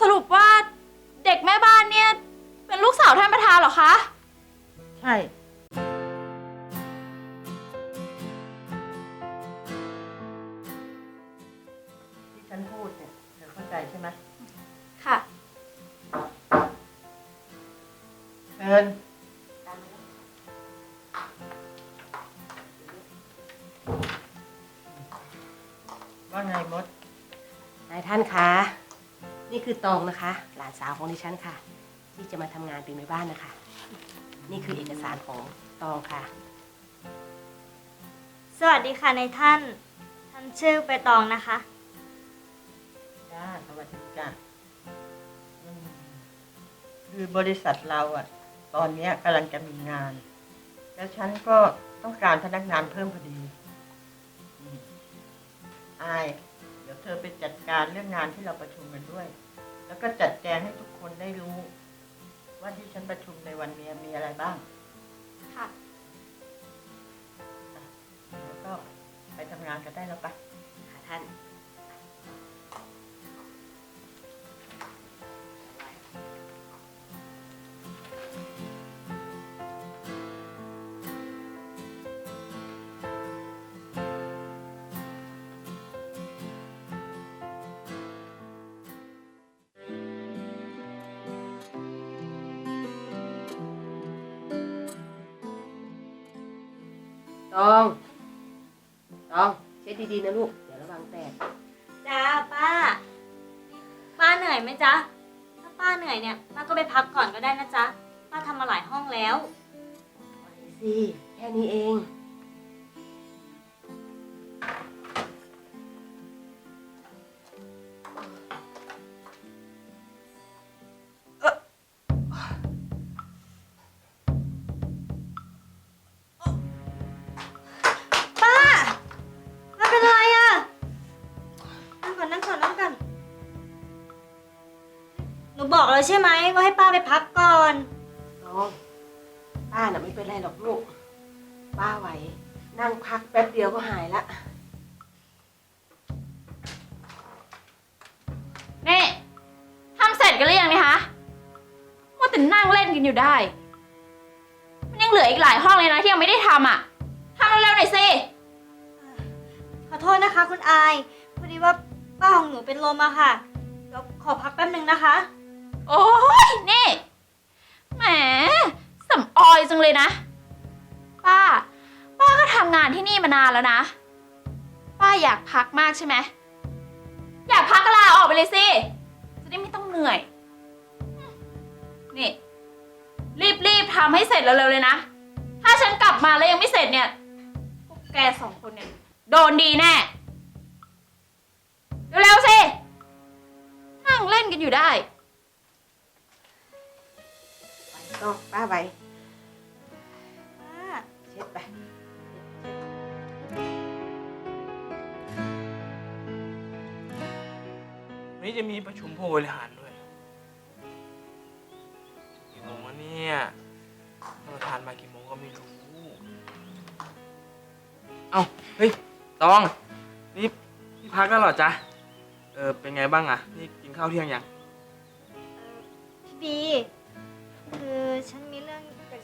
สรุปว่าเด็กแม่บ้านเนี่ย เป็นลูกสาวท่านประธานเหรอคะ ใช่ ตองนะคะ หลานสาวของดิฉันค่ะ ที่จะมาทำงานเป็นแม่บ้านนะคะ นี่คือเอกสารของตองค่ะ สวัสดีค่ะนายท่าน ท่านชื่อใบตองนะคะ จ้าสวัสดีจ้าอืมคือบริษัทเราอะตอนเนี้ยกำลังจะมีงาน แล้วฉันก็ต้องการพนักงานเพิ่มพอดีอืมอาย เดี๋ยวเธอไปจัดการเรื่องงานที่เราประชุมกันด้วย แล้วก็จัดแจงให้ทุกคนได้รู้ ว่าที่ฉันประชุมในวันนี้มีอะไรบ้าง ค่ะ แล้วก็ไปทำงานกันได้แล้วปะค่ะท่าน ตองตองเช็ดดีๆนะลูก เดี๋ยวระวังแตก จ้าป้า ป้าเหนื่อยไหมจ๊ะ ถ้าป้าเหนื่อยเนี่ย ป้าก็ไปพักก่อนก็ได้นะจ๊ะ ป้าทำมาหลายห้องแล้ว ไหวสิ แค่นี้เอง บอกแล้วใช่ไหมว่าให้ป้าไปพักก่อน น้องป้าน่ะไม่เป็นไรหรอกลูก ป้าไหว นั่งพักแป๊บเดียวก็หายละ นี่ทำเสร็จกันหรือยังเนี่ยคะว่าแต่นั่งเล่นกันอยู่ได้ มันยังเหลืออีกหลายห้องเลยนะที่ยังไม่ได้ทำอะทำเร็วๆหน่อยสิ ขอโทษนะคะ คุณอายพอดีว่าป้าของหนูเป็นลมอะค่ะเดี๋ยวขอพักแป๊บหนึ่งนะคะ โอ้ยนี่แหมสำออยจังเลยนะ ป้า ป้าก็ทำงานที่นี่มานานแล้วนะ ป้าอยากพักมากใช่ไหม อยากพักก็ลาออกไปเลยสิ จะได้ไม่ต้องเหนื่อย นี่ รีบๆทำให้เสร็จเร็วๆเลยนะ ถ้าฉันกลับมาแล้วยังไม่เสร็จเนี่ย พวกแกสองคนเนี่ย โดนดีแน่ เร็วๆสิ นั่งเล่นกันอยู่ได้ ไหวต้องป้าไหวป้าเช็ดไปวันนี้จะมีประชุมผู้บริหารด้วยกี่โมงวะเนี่ยท่านประธานมากี่โมงก็ไม่รู้ เอ้า เฮ้ย ตอง นี่พี่พักแล้วเหรอจ๊ะ เออ เป็นไงบ้างอะนี่กินข้าวเที่ยงยัง พี่บี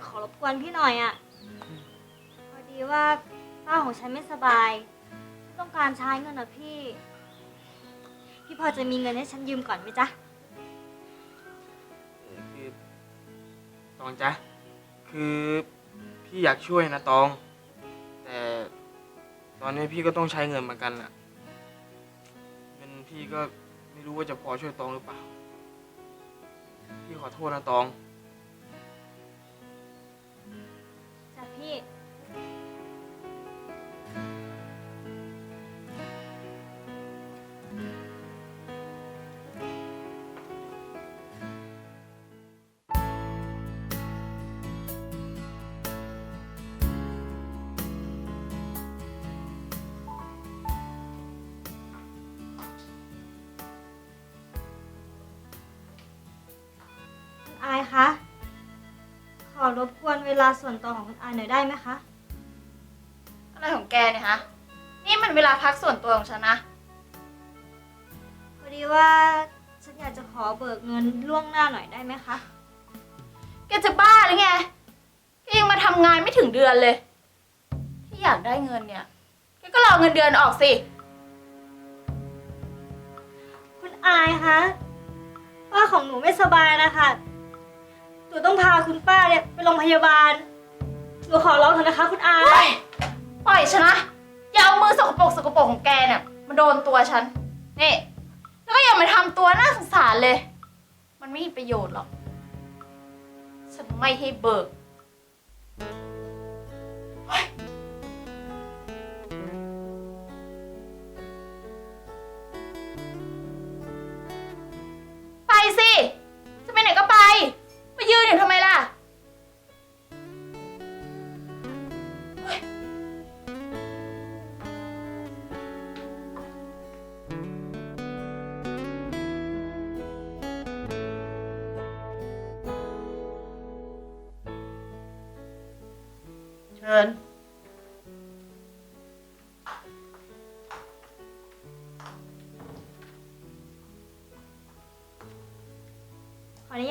จะขอรบกวนพี่หน่อยอะ่ะ พอดีว่าป้าของฉันไม่สบายฉันต้องการใช้เงินอะพี่ พี่พอจะมีเงินให้ฉันยืมก่อนไหมจ๊ะ เออคือตองจ๊ะ คือพี่อยากช่วยนะตอง แต่ตอนนี้พี่ก็ต้องใช้เงินเหมือนกันแหละเงินพี่ก็ไม่รู้ว่าจะพอช่วยตองหรือเปล่า พี่ขอโทษนะตอง จ้ะพี่ คุณอายคะ อรบกวนเวลาส่วนตัวของคุณอายหน่อยได้ไหมคะ อะไรของแกเนี่ยฮะ นี่มันเวลาพักส่วนตัวของฉันนะ พอดีว่าฉันอยากจะขออเบิกเงินล่วงหน้าหน่อยได้ไหมคะ แกจะบ้าหรือไง แกยังมาทำงานไม่ถึงเดือนเลย ที่อยากได้เงินเนี่ย แกก็รอเงินเดือนออกสิ คุณอายคะป้าของหนูไม่สบายนะคะ หนูต้องพาคุณป้าเนี่ยไปโรงพยาบาล หนูขอร้องเถอะนะคะ คุณอาปล่อยฉันนะอย่าเอามือสกปรกสกปรกของแกเนี่ยมาโดนตัวฉันนี่แล้วก็อย่ามาทำตัวน่าสงสารเลย มันไม่มีประโยชน์หรอก ฉันไม่ให้เบิกไป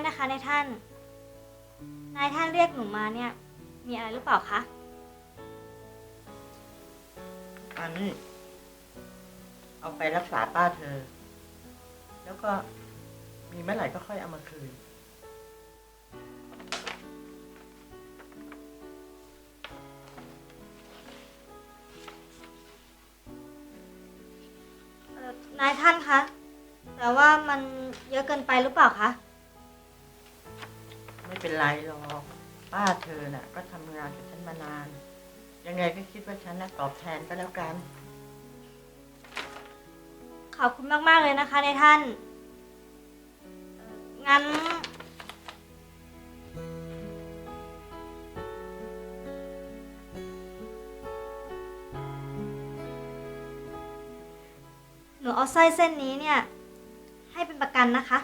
ญาตนะคะนายท่าน นายท่านเรียกหนูมาเนี่ย มีอะไรหรือเปล่าคะ อันนี้เอาไปรักษาป้าเธอ แล้วก็มีเมื่อไหร่ก็ค่อยเอามาคืนเอ่อนายท่านคะ แต่ว่ามันเยอะเกินไปหรือเปล่าคะไม่ เป็นไรหรอก ป้าเธอน่ะ ก็ทำงานกับฉันมานาน ยังไงก็คิดว่าฉันน่ะตอบแทนก็แล้วกัน ขอบคุณมาก ๆ เลยนะคะในายท่านเอ่องั้น หนูเอาสร้อยเส้นนี้เนี่ย ให้เป็นประกันนะคะ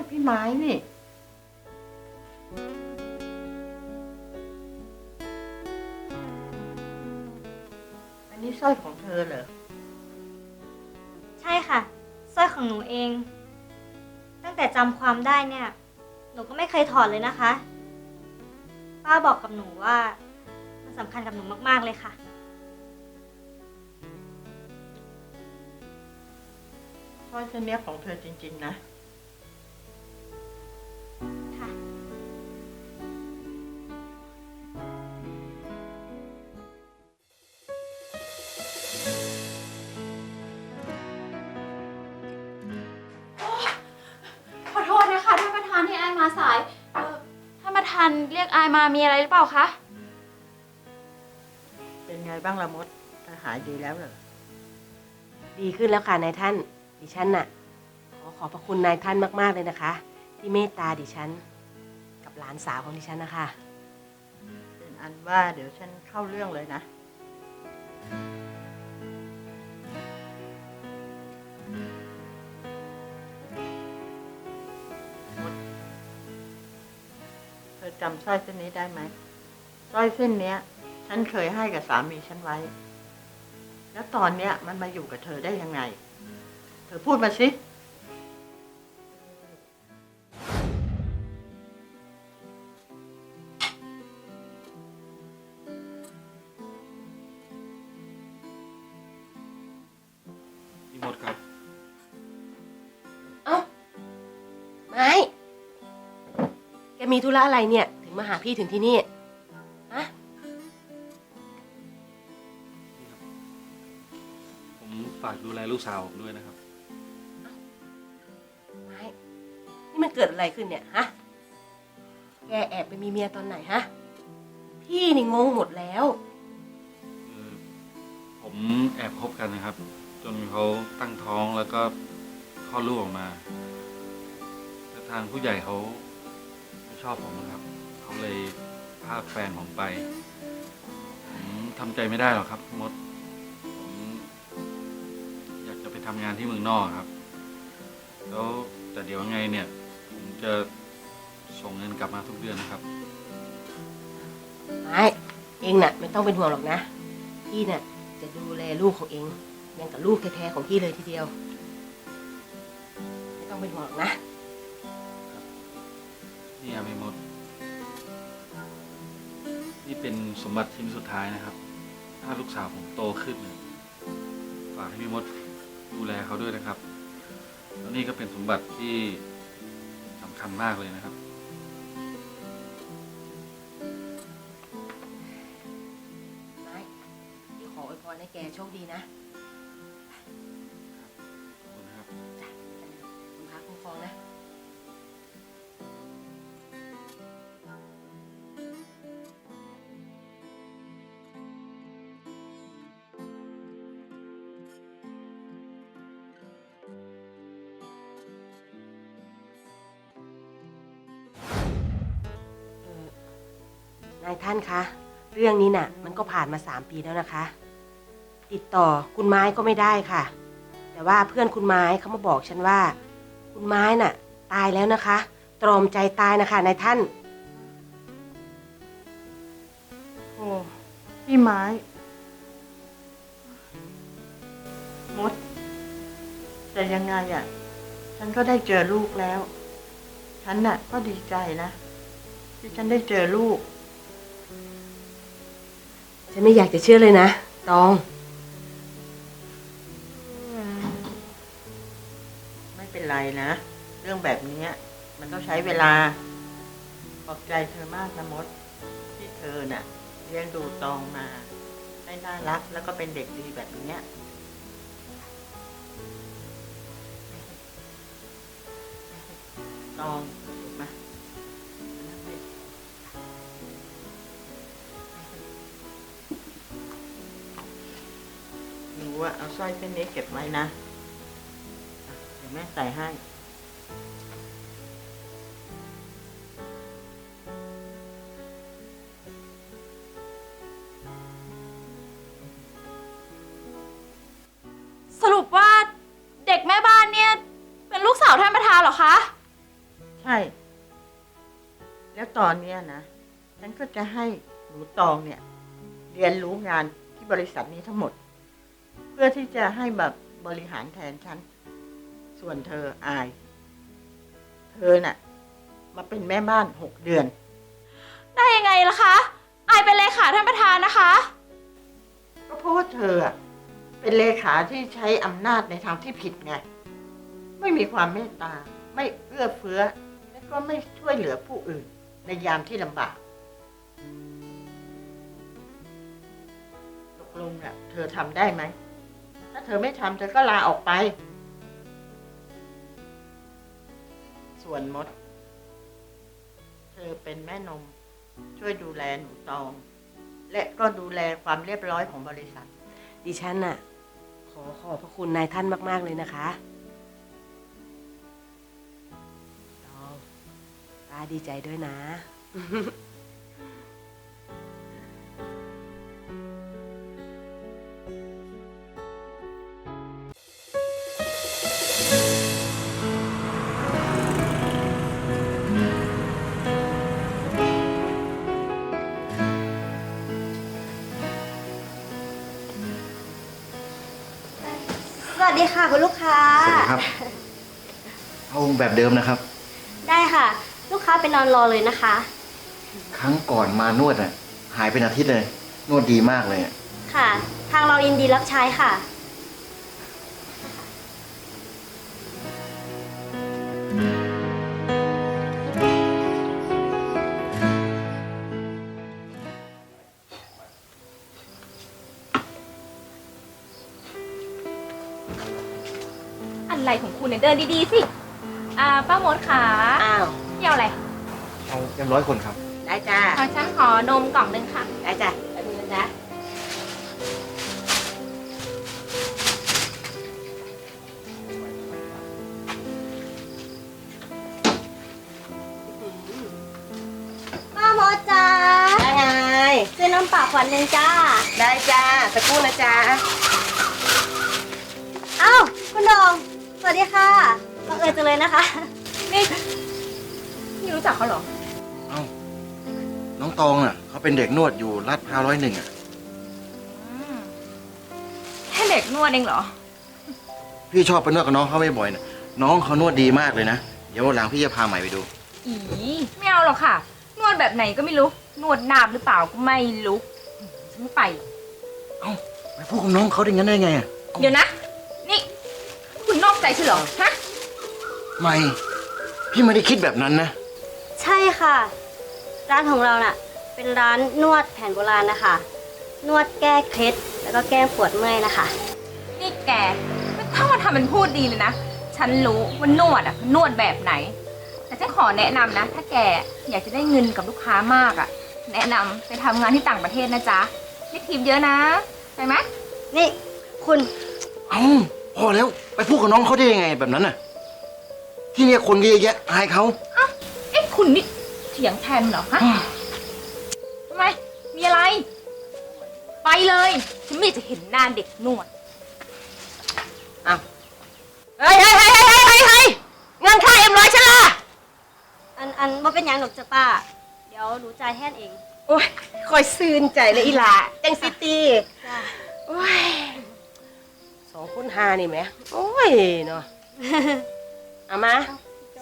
ยพี่ไม้นี่ อันนี้สร้อยของเธอเหรอ ใช่ค่ะสร้อยของหนูเอง ตั้งแต่จำความได้เนี่ย หนูก็ไม่เคยถอดเลยนะคะ ป้าบอกกับหนูว่า มันสำคัญกับหนูมากๆเลยค่ะ สร้อยเส้นเนี้ยของเธอจริง ๆ นะค่ะ มามีอะไรหรือเปล่าคะ เป็นไงบ้างละมดเธอหายดีแล้วเหรอ ดีขึ้นแล้วค่ะนายท่าน ดิฉันน่ะ ขอขอบพระคุณนายท่านมาก ๆ เลยนะคะ ที่เมตตาดิฉัน กับหลานสาวของดิฉันนะคะ เป็นอันว่าเดี๋ยวฉันเข้าเรื่องเลยนะ สร้อยเส้นนี้ได้ไหมสร้อยเส้นเนี้ย ฉันเคยให้กับสามีฉันไว้ แล้วตอนเนี้ยมันมาอยู่กับเธอได้ยังไง เธอพูดมาสิพี่มดครับ เอ้า ไม้ แกมีธุระอะไรเนี่ยถึง มาหาพี่ถึงที่นี่ฮะผมฝากดูแลลูกสาวผมด้วยนะครับ ไม้นี่มันเกิดอะไรขึ้นเนี่ยฮะ แกแอบไปมีเมียตอนไหนฮะ พี่นี่งงหมดแล้วคือผมแอบคบกันนะครับ จนเขาตั้งท้องแล้วก็คลอดลูกออกมาแต่ทางผู้ใหญ่เขาไม่ชอบผมนะครับ เขาเลยพาแฟนผมไป ผมทำใจไม่ได้หรอกครับมด ผมอยากจะไปทำงานที่เมืองนอกครับ แล้วแต่เดี๋ยวยังไงเนี่ย ผมจะส่งเงินกลับมาทุกเดือนนะครับไม่เองน่ะ ไม่ต้องเป็นห่วงหรอกนะ พี่น่ะ จะดูแลลูกของเองยังกับลูกแท้ๆของพี่เลยทีเดียว ไม่ต้องเป็นห่วงหรอกนะนี่อาไม่มด นี่เป็นสมบัติชิ้นสุดท้ายนะครับ ถ้าลูกสาวผมโตขึ้นฝากให้พี่มดดูแลเขาด้วยนะครับแล้วนี่ก็เป็นสมบัติที่สำคัญมากเลยนะครับ ไม้พี่ขออวยพรให้แกโชคดีนะ นายท่านคะ เรื่องนี้น่ะ มันก็ผ่านมาสามปีแล้วนะคะ ติดต่อคุณไม้ก็ไม่ได้ค่ะ แต่ว่าเพื่อนคุณไม้เขามาบอกฉันว่า คุณไม้น่ะ ตายแล้วนะคะ ตรอมใจตายนะคะนายท่าน โอ้พี่ไม้มด แต่ยังไงอะ ฉันก็ได้เจอลูกแล้ว ฉันน่ะ ก็ดีใจนะ ที่ฉันได้เจอลูก ฉันไม่อยากจะเชื่อเลยนะ ตอง ไม่เป็นไรนะ เรื่องแบบนี้มันต้องใช้เวลา ขอบใจเธอมากนะมด ที่เธอน่ะเลี้ยงดูตองมาได้น่ารักแล้วก็เป็นเด็กดีแบบนี้ตอง หนูอะเอาสร้อยเส้นนี้เก็บไว้นะอะเดี๋ยวแม่ใส่ให้สรุปว่าเด็กแม่บ้านเนี่ย เป็นลูกสาวท่านประธานเหรอคะ ใช่ แล้วตอนเนี้ยนะ ฉันก็จะให้หนูตองเนี่ย เรียนรู้งานที่บริษัทนี้ทั้งหมดเพื่อที่จะให้แบบบริหารแทนฉัน ส่วนเธออาย เธอน่ะ มาเป็นแม่บ้านหกเดือน ได้ยังไงล่ะคะ อายเป็นเลขาท่านประธานนะคะ ก็เพราะว่าเธออะเป็นเลขาที่ใช้อำนาจในทางที่ผิดไง ไม่มีความเมตตา ไม่เอื้อเฟื้อ และก็ไม่ช่วยเหลือผู้อื่น ในยามที่ลำบากตกลงอะ เธอทำได้ไหม ถ้าเธอไม่ทำเธอก็ลาออกไป ส่วนมด เธอเป็นแม่นม ช่วยดูแลหนูตอง และก็ดูแลความเรียบร้อยของบริษัท ดิฉันน่ะ ขอขอบพระคุณนายท่านมากๆเลยนะคะตองป้าดีใจด้วยนะ แบบเดิมนะครับ ได้ค่ะ ลูกค้าไปนอนรอเลยนะคะ ครั้งก่อนมานวดอะ หายเป็นอาทิตย์เลย นวดดีมากเลยอะค่ะ ทางเรายินดีรับใช้ค่ะ อะไรของคุณเนี่ยเดินดีๆสิ อ่าป้ามดขาอ้าวเที่ยวอะไรเอาเรียบร้อยคนครับ ได้จ้า ขอฉันขอนมกล่องหนึ่งค่ะ ได้จ้ะแป๊บนึงนะจ๊ะอื้อหือป้ามดจ้าได้ไง ซื้อน้ำเปล่าขวดหนึ่งจ้า ได้จ้าสักครู่นะจ๊ะ เอ้า คุณดอง สวัสดีค่ะ บังเอิญจังเลยนะคะ นี่นี่รู้จักเขาเหรอ เอ้าน้องตองอะเขาเป็นเด็กนวดอยู่ลาดพร้าวร้อยหนึ่งอะแค่เด็กนนวดเองเหรอ พี่ชอบไปนวดกับน้องเขาบ่อยๆนะน้องเขานวดดีมากเลยนะ เดี๋ยววันหลังพี่จะพาใหม่ไปดู อีไม่เอาหรอกค่ะ นวดแบบไหนก็ไม่รู้ นวดนาบหรือเปล่าก็ไม่รู้ฉันไม่ไปไปพูดกับน้องเขาได้งั้นได้ไงอะเดี๋ยวนะ นี่ คุณนอกใจฉันเหรอ ฮะ ไม่พี่ไม่ได้คิดแบบนั้นนะ ใช่ค่ะ ร้านของเราน่ะ เป็นร้านนวดแผนโบราณนะคะ นวดแก้เคล็ดแล้วก็แก้ปวดเมื่อยนะคะ นี่แกไม่ต้องมาทำเป็นพูดดีเลยนะ ฉันรู้ว่านวดอะนวดแบบไหน แต่ฉันขอแนะนำนะ ถ้าแกอยากจะได้เงินกับลูกค้ามากอะ แนะนำไปทำงานที่ต่างประเทศนะจ๊ะได้ทิปเยอะนะ ไปไหมนี่คุณ เอ้าพอแล้วไปพูดกับน้องเขาได้ยังไงแบบนั้นน่ะ ที่เนี่ยคนก็เยอะแยะอายเขาเอ๊ะคุณนี่เถียงแทนเหรอฮะทำไม มีอะไร ไปเลย ฉันไม่อยากจะเห็นหน้าเด็กนวดเฮ้ยเฮ้ยเฮ้ยเฮ้ยเฮ้ยเฮ้ยเงินค่าเอ็มร้อยฉันล่ะ อันอันว่าเป็นหยังหรอกจ้ะป้า เดี๋ยวหนูจ่ายแทนเองโอ้ยคอยซื่นใจเลยอีหลาจังซิตี้จ้ะโอ้ยสองคุณหานี่ไหมโอ้ยเนาะ เอามา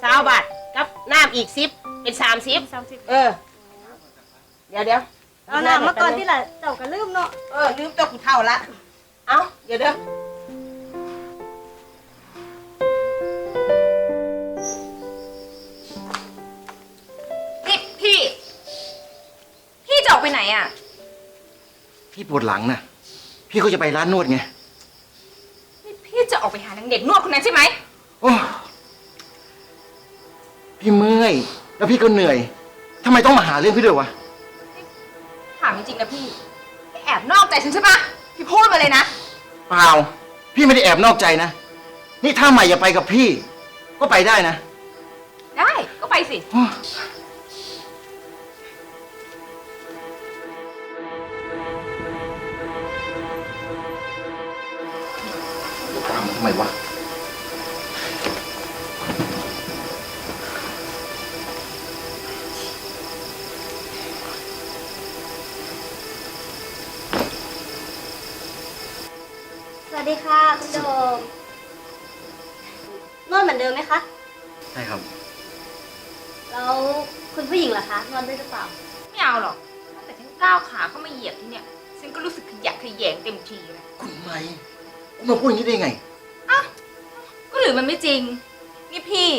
สาวบาทกับน้ำอีกสิบเป็นสามสิบสามสิบเออ เดี๋ยวเดี๋ยวเอาหน้ามาก่อนที่ละเจ้าก็ลืมเนาะเออลืมตัวกูเท่าละเอาเดี๋ยวเด้อนี่พี่ พี่จะออกไปไหนอะ พี่ปวดหลังนะพี่ก็จะไปร้านนวดไง นี่พี่จะออกไปหานางเด็กนวดคนนั้นใช่ไหม อย แล้วพี่ก็เหนื่อยทำไมต้องมาหาเรื่องพี่ด้วยวะ ถามจริงๆนะพี่พี่แอบนอกใจฉันใช่ปะพี่พูดมาเลยนะ เปล่า พี่ไม่ได้แอบนอกใจนะ นี่ถ้าใหม่อยากไปกับพี่ ก็ไปได้นะ ได้ก็ไปสิโอ้ตามมาทำไมวะ ดเหมือนเดิมไหมคะ ใช่ครับ แล้วคุณผู้หญิงล่ะคะนวดด้วยหรือเปล่า ไม่เอาหรอกตั้งแต่ฉันก้าวขาเข้ามาเหยียบที่เนี่ย ฉันก็รู้สึกขยะแขยงเต็มทีเลยคุณไม่คุณมาพูดอย่างนี้ได้ไง ก็หรือมันไม่จริง นี่พี่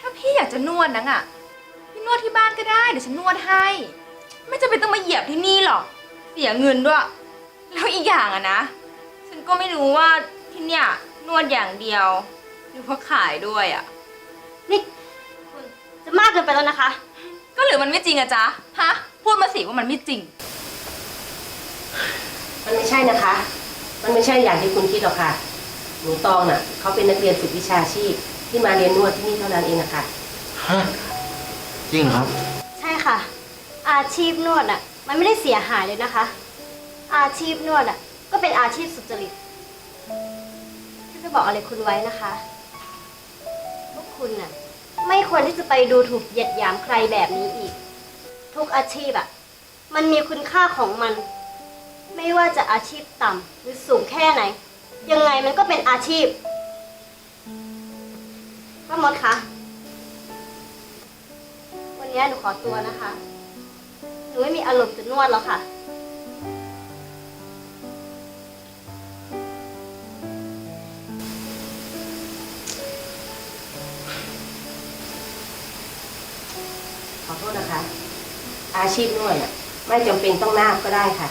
ถ้าพี่อยากจะนวดนังอะพี่นวดที่บ้านก็ได้เดี๋ยวฉันนวดให้ ไม่จำเป็นต้องมาเหยียบที่นี่หรอกเสียเงินด้วย แล้วอีกอย่างอะนะ ฉันก็ไม่รู้ว่าที่เนี่ยนวดอย่างเดียว หรือว่าขายด้วยอะนี่คุณจะมากเกินไปแล้วนะคะ ก็หรือมันไม่จริงอะจ๊ะ ฮะ พูดมาสิว่ามันไม่จริง มันไม่ใช่นะคะ มันไม่ใช่อย่างที่คุณคิดหรอกค่ะ หนูตองน่ะเขาเป็นนักเรียนฝึกวิชาชีพที่มาเรียนนวดที่นี่เท่านั้นเองนะคะ ฮะจริงเหรอครับ ใช่ค่ะ อาชีพนวดอะ มันไม่ได้เสียหายเลยนะคะ อาชีพนวดอะ ก็เป็นอาชีพสุจริตที่จะบอกอะไรคุณไว้นะคะพวก คุณน่ะ ไม่ควรที่จะไปดูถูกเหยียดหยามใครแบบนี้อีก ทุกอาชีพอะมันมีคุณค่าของมัน ไม่ว่าจะอาชีพต่ำหรือสูงแค่ไหน ยังไงมันก็เป็นอาชีพป้ามดคะ วันนี้หนูขอตัวนะคะ หนูไม่มีอารมณ์จะนวดแล้วค่ะ อโทษนะคะ อาชีพนวดน่ะไม่จำเป็นต้องนาบก็ได้ค่ะ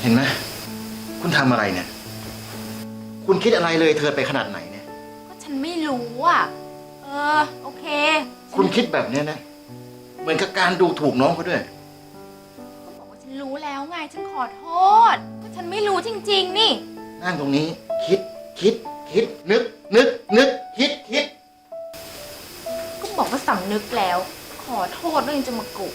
เห็นไหมคุณทำอะไรเนี่ย คุณคิดอะไรเลยเธอไปขนาดไหนเนี่ย ก็ฉันไม่รู้อะเออ โอเค คุณคิดแบบเนี้ยนะ เหมือนกับการดูถูกน้องเขาด้วย ก็บอกว่าฉันรู้แล้วไง ฉันขอโทษ ก็ฉันไม่รู้จริง ๆ นี่ นั่งตรงนี้ คิดคิด คิด นึก นึก นึก คิดคิดก็ บอกว่าสำนึกแล้ว ขอโทษด้วยังจะมากรธ